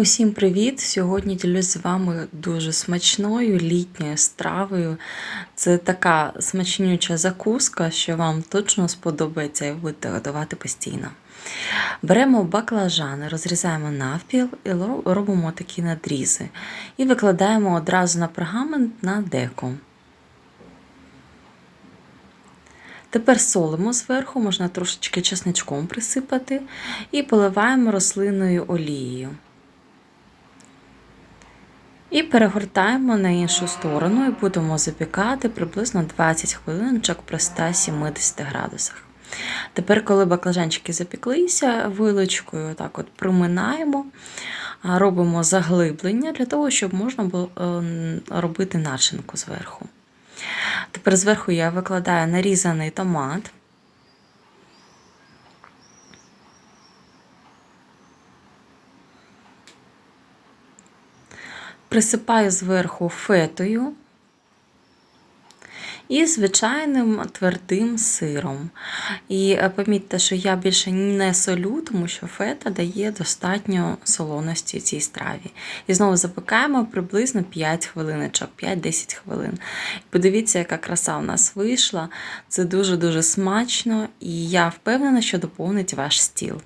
Усім привіт! Сьогодні ділюсь з вами дуже смачною літньою стравою. Це така смачнюча закуска, що вам точно сподобається і будете готувати постійно. Беремо баклажани, розрізаємо навпіл і робимо такі надрізи. І викладаємо одразу на пергамент на деко. Тепер солимо зверху, можна трошечки чесничком присипати і поливаємо рослинною олією. І перегортаємо на іншу сторону і будемо запікати приблизно 20 хвилиночок при 170 градусах. Тепер, коли баклажанчики запіклися, вилочкою так от проминаємо, робимо заглиблення для того, щоб можна було ем, робити начинку зверху. Тепер зверху я викладаю нарізаний томат. Присипаю зверху фетою і звичайним твердим сиром. І е, помітьте, що я більше не солю, тому що фета дає достатньо солоності цій страві. І знову запікаємо приблизно 5 хвилиночок, 5-10 хвилин. Подивіться, яка краса у нас вийшла. Це дуже-дуже смачно, і я впевнена, що доповнить ваш стіл.